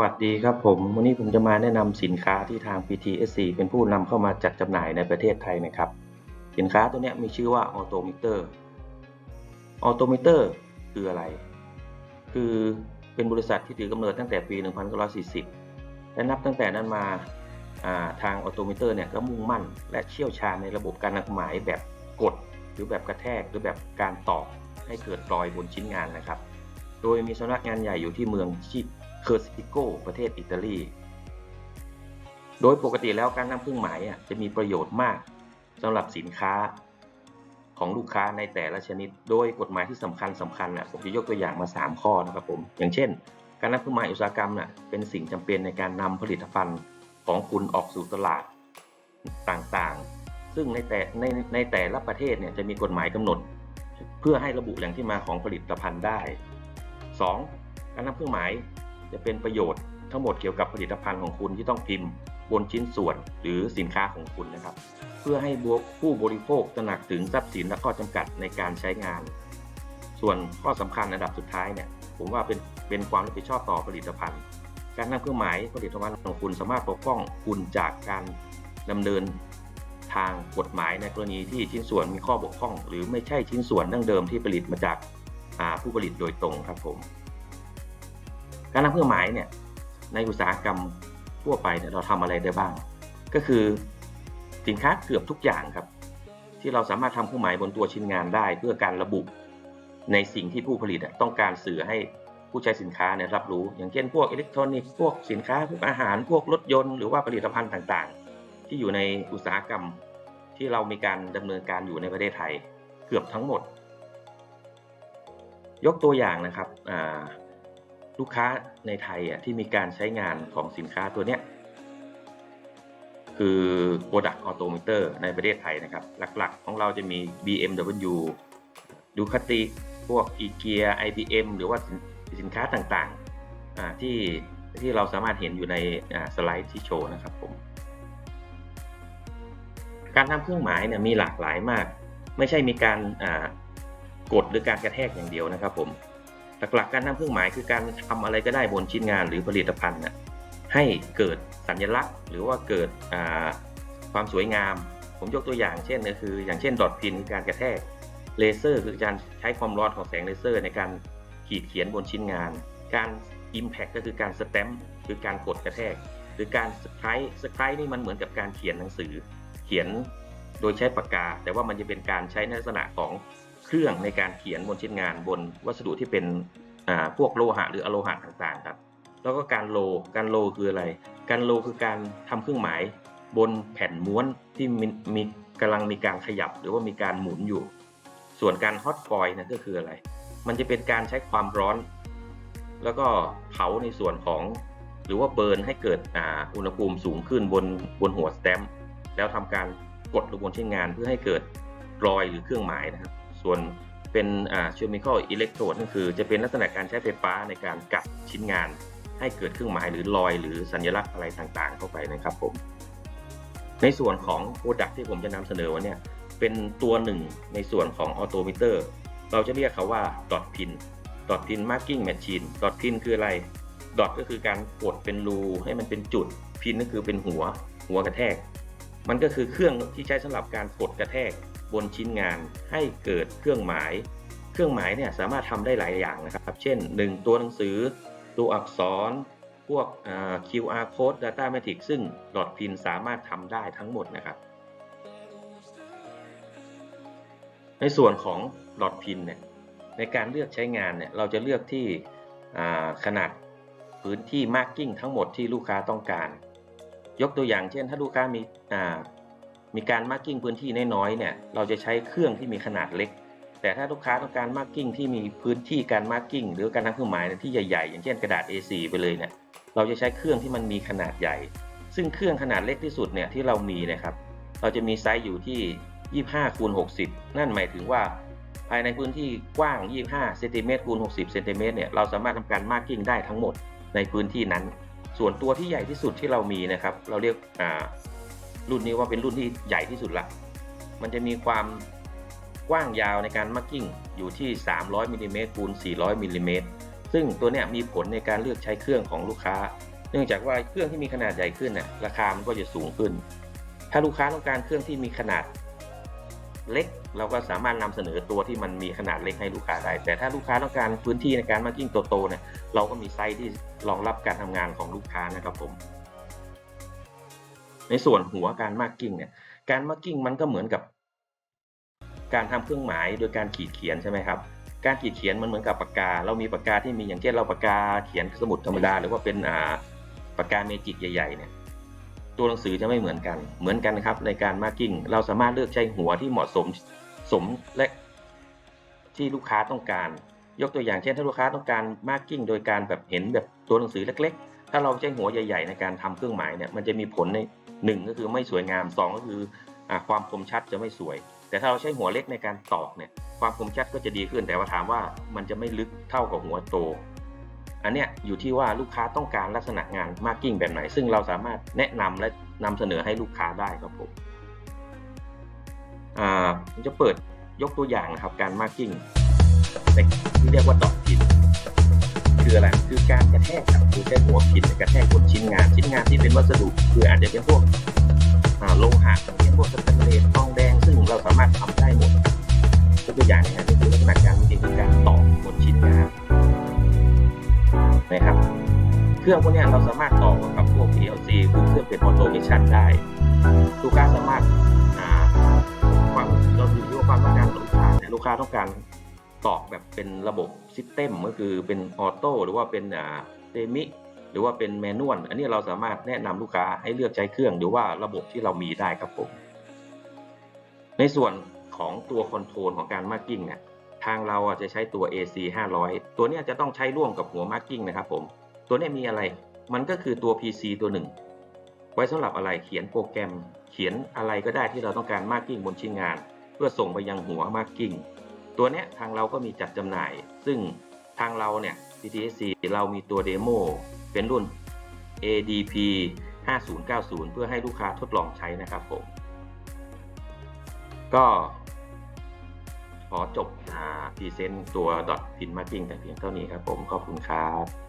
วัสดีครับผมวันนี้ผมจะมาแนะนำสินค้าที่ทาง PTSC เป็นผู้นำเข้ามาจัดจำหน่ายในประเทศไทยนะครับ สินค้าตัวนี้มีชื่อว่า Autometer Autometer คืออะไร คือเป็นบริษัทที่ถือกำเนิดตั้งแต่ปี 1940 และนับตั้งแต่นั้นมาาทาง Autometer เนี่ยก็มุ่งมั่น และเชี่ยวชาญในระบบการนัดหมายแบบกด หรือแบบกระแทกหรือแบบการตอกให้เกิดรอยบนชิ้นงานนะครับ โดยมีสำนักงานใหญ่อยู่ที่เมืองชิ เคอร์ซิโกประเทศอิตาลี โดยปกติแล้วการนำเครื่องหมายจะมีประโยชน์มากสำหรับสินค้าของลูกค้าในแต่ละชนิด โดยกฎหมายที่สำคัญสำคัญนะผมจะยกตัวอย่างมา 3 ข้อนะครับผม อย่างเช่น การนำเครื่องหมายอุตสาหกรรมนะเป็นสิ่งจำเป็นในการนำผลิตภัณฑ์ของคุณออกสู่ตลาดต่างๆ ซึ่งในแต่ในในแต่ละประเทศเนี่ยจะมีกฎหมายกำหนด เพื่อให้ระบุแหล่งที่มาของผลิตภัณฑ์ได้ 2. การนำเครื่องหมาย จะเป็นประโยชน์ทั้งหมดเกี่ยวกับผลิตภัณฑ์ของคุณที่ต้องพิมพ์บนชิ้นส่วนหรือสินค้าของคุณนะครับ เพื่อให้ผู้บริโภคตระหนักถึงทรัพย์สินและข้อจำกัดในการใช้งาน ส่วนข้อสำคัญอันดับสุดท้ายเนี่ยผมว่าเป็นเป็นความรับผิดชอบต่อผลิตภัณฑ์ การนำเครื่องหมายผลิตภัณฑ์ของคุณสามารถปกป้องคุณจากการดำเนินทางกฎหมายในกรณีที่ชิ้นส่วนมีข้อบกพร่อง หรือไม่ใช่ชิ้นส่วนดั้งเดิมที่ผลิตมาจากผู้ผลิตโดยตรงครับผม การนำเครื่องหมายเนี่ยในอุตสาหกรรมทั่วไปเนี่ยเราทำอะไรได้บ้าง ก็คือสินค้าเกือบทุกอย่างครับ ที่เราสามารถทำเครื่องหมายบนตัวชิ้นงานได้ เพื่อการระบุในสิ่งที่ผู้ผลิตต้องการสื่อให้ผู้ใช้สินค้าเนี่ยรับรู้ อย่างเช่นพวกอิเล็กทรอนิกส์พวกสินค้าพวกอาหารพวกรถยนต์หรือว่าผลิตภัณฑ์ต่างๆ ที่อยู่ในอุตสาหกรรมที่เรามีการดำเนินการอยู่ในประเทศไทยเกือบทั้งหมด ยกตัวอย่างนะครับ ลูกค้าในไทยอะที่มีการใช้งานของสินค้าตัวเนี้ยคือ Product Autometer ในประเทศไทยนะครับ หลักๆ ของเราจะมี BMW Ducati พวก IKEA IBM หรือว่าสินค้าต่างๆที่ที่เราสามารถเห็นอยู่ในสไลด์ที่โชว์นะครับผม การทำเครื่องหมายเนี่ยมีหลากหลายมาก ไม่ใช่มีการกดหรือการกระแทกอย่างเดียวนะครับผม หลักๆการทำเครื่องหมายคือการทำอะไรก็ได้บนชิ้นงานหรือผลิตภัณฑ์นะให้เกิดสัญลักษณ์ หรือว่าเกิดความสวยงาม ผมยกตัวอย่างเช่นก็คือ อย่างเช่น ดอทพินคือการกระแทกเลเซอร์ คือการใช้ความร้อนของแสงเลเซอร์ ในการขีดเขียนบนชิ้นงาน การ Impact ก็คือการสแตมป์คือการกดกระแทก หรือการสไครต์สไครต์นี่มันเหมือนกับการเขียนหนังสือ เขียนโดยใช้ปากกา แต่ว่ามันจะเป็นการใช้ในลักษณะของ เครื่องในการเขียนบนชิ้นงานบนวัสดุที่เป็นพวกโลหะหรืออะโลหะต่างๆครับ แล้วก็การโล การโลคืออะไร การโลคือการทำเครื่องหมายบนแผ่นม้วนที่มีมีกำลังมีการขยับหรือว่ามีการหมุนอยู่ ส่วนการฮอตฟอยนะก็คืออะไร มันจะเป็นการใช้ความร้อน แล้วก็เผาในส่วนของ หรือว่าเบิร์นให้เกิดอุณหภูมิสูงขึ้นบนบนหัวสแตมป์แล้วทำการกดลงบนชิ้นงานเพื่อให้เกิดรอยหรือเครื่องหมายนะครับ ส่วนเป็นอ่า chemical electrode ก็คือ จะเป็นลักษณะการใช้ไฟฟ้าในการกัดชิ้นงาน ให้เกิดเครื่องหมายหรือรอย หรือสัญลักษณ์อะไรต่างๆ เข้าไปนะครับผม ในส่วนของ Product ที่ผมจะนำเสนอวันนี้เป็นตัวหนึ่งในส่วนของ Autometer เราจะเรียกเขาว่า dot pin dot pin marking machine dot pin คืออะไร dot ก็คือการกดเป็นรูให้มันเป็นจุด pin ก็คือเป็นหัวหัวกระแทก มันก็คือเครื่องที่ใช้สำหรับการกดกระแทก บนชิ้นงานให้เกิดเครื่องหมาย เครื่องหมายเนี่ยสามารถทำได้หลายอย่างนะครับ เช่น 1 ตัวหนังสือ ตัวอักษร พวก QR code data matrix ซึ่งหลอดพินสามารถทำได้ทั้งหมดนะครับ ในส่วนของหลอดพินเนี่ยในการเลือกใช้งานเนี่ยเราจะเลือกที่ขนาดพื้นที่ marking ทั้งหมดที่ลูกค้าต้องการ ยกตัวอย่างเช่น ถ้าลูกค้ามี มีการมาร์กิ้งพื้นที่น้อยๆเนี่ยเราจะใช้เครื่องที่มีขนาดเล็ก แต่ถ้าลูกค้าต้องการมาร์กิ้งที่มีพื้นที่การมาร์กิ้งหรือการทำเครื่องหมายที่ใหญ่ๆ อย่างเช่นกระดาษ A4 ไปเลยเนี่ยเราจะใช้เครื่องที่มันมีขนาดใหญ่ ซึ่งเครื่องขนาดเล็กที่สุดเนี่ยที่เรามีนะครับเราจะมีไซส์อยู่ที่ 25คูณ60 นั่นหมายถึงว่า ภายในพื้นที่กว้าง 25เซนติเมตรคูณ60เซนติเมตรเนี่ยเราสามารถทำการมาร์กิ้งได้ทั้งหมดในพื้นที่นั้น ส่วนตัวที่ใหญ่ที่สุดที่เรามีนะครับ เราเรียก รุ่นนี้ว่าเป็นรุ่นที่ใหญ่ที่สุดละ มันจะมีความกว้างยาวในการมาร์กิ้งอยู่ที่ 300มิลิเมตรคูณ400มิลิเมตรซึ่งตัวเนี้ยมีผลในการเลือกใช้เครื่องของลูกค้า เนื่องจากว่าเครื่องที่มีขนาดใหญ่ขึ้นเนี่ยราคามันก็จะสูงขึ้น ถ้าลูกค้าต้องการเครื่องที่มีขนาดเล็ก เราก็สามารถนำเสนอตัวที่มันมีขนาดเล็กให้ลูกค้าได้ แต่ถ้าลูกค้าต้องการพื้นที่ในการมาร์กิ้งโตๆเนี่ยเราก็มีไซส์ที่รองรับการทำงานของลูกค้านะครับผม ในส่วนหัวการมาร์กิ้งเนี่ย การมาร์กิ้งมันก็เหมือนกับ การทำเครื่องหมายโดยการขีดเขียนใช่ไหมครับ การขีดเขียนมันเหมือนกับปากกา เรามีปากกาที่มีอย่างเช่นเราปากกาเขียนสมุดธรรมดา หรือว่าเป็นอ่าปากกาเมจิกใหญ่ๆเนี่ยตัวหนังสือจะไม่เหมือนกัน เหมือนกันนะครับในการมาร์กิ้งเราสามารถเลือกใช้หัวที่เหมาะสมสมและที่ลูกค้าต้องการ ยกตัวอย่างเช่นถ้าลูกค้าต้องการมาร์กิ้งโดยการแบบเห็นแบบตัวหนังสือเล็ก ถ้าเราใช้หัวใหญ่ๆ ในการทำเครื่องหมายเนี่ยมันจะมีผลในหนึ่งก็คือไม่สวยงามสองก็คืออความคมชัดจะไม่สวย แต่ถ้าเราใช้หัวเล็กในการตอกเนี่ยความคมชัดก็จะดีขึ้นแต่ว่าถามว่ามันจะไม่ลึกเท่ากับหัวโต อันเนี้ยอยู่ที่ว่าลูกค้าต้องการลักษณะงานมาร์กิ้งแบบไหน ซึ่งเราสามารถแนะนำและนำเสนอให้ลูกค้าได้ครับผมอ่าผมจะเปิดยกตัวอย่างนะครับการมาร์กิ้งที่เรียกว่าดอกพิน คืออะไร คือการกระแทกครับคือใช้หัวพินกระแทกบนชิ้นงาน ชิ้นงานที่เป็นวัสดุคืออาจจะเป็นพวกโลหะต่างเช่นพวกสแตนเลสทองแดง ซึ่งเราสามารถทำได้หมดยกตัวอย่างนะครับนี่คือลักษณะการจริงคือการต่อบนชิ้นงานนะครับ เครื่องพวกนี้เราสามารถต่อกับพวก PLC คือเครื่องเป็นออโตเมชันได้ลูกค้าสามารถความเราดูที่ว่าความต้องการของลูกค้าเนี่ยลูกค้าต้องการ ต่อแบบเป็นระบบซิสเต็มก็คือเป็นออโต้หรือว่าเป็นอ่าเดมิหรือว่าเป็นแมนนวลอันนี้เราสามารถแนะนำลูกค้าให้เลือกใช้เครื่องหรือว่าระบบที่เรามีได้ครับผม ในส่วนของตัวคอนโทรลของการมาร์กิ้งเนี่ยทางเราจะใช้ตัว AC 500 ตัวนี้จะต้องใช้ร่วมกับหัวมาร์กิ้งนะครับผม ตัวนี้มีอะไร มันก็คือตัว PC ตัวหนึ่ง ไว้สำหรับอะไรเขียนโปรแกรม เขียนอะไรก็ได้ที่เราต้องการมาร์กิ้งบนชิ้นงาน เพื่อส่งไปยังหัวมาร์กิ้ง ตัวเนี้ยทางเราก็มีจัดจำหน่าย ซึ่งทางเราเนี่ย PTSC เรามีตัวเดโมเป็นรุ่น ADP 5090 เพื่อให้ลูกค้าทดลองใช้นะครับผม ก็ขอจบพรีเซนต์ตัว dot pin marking แต่เพียงเท่านี้ครับผม ขอบคุณครับ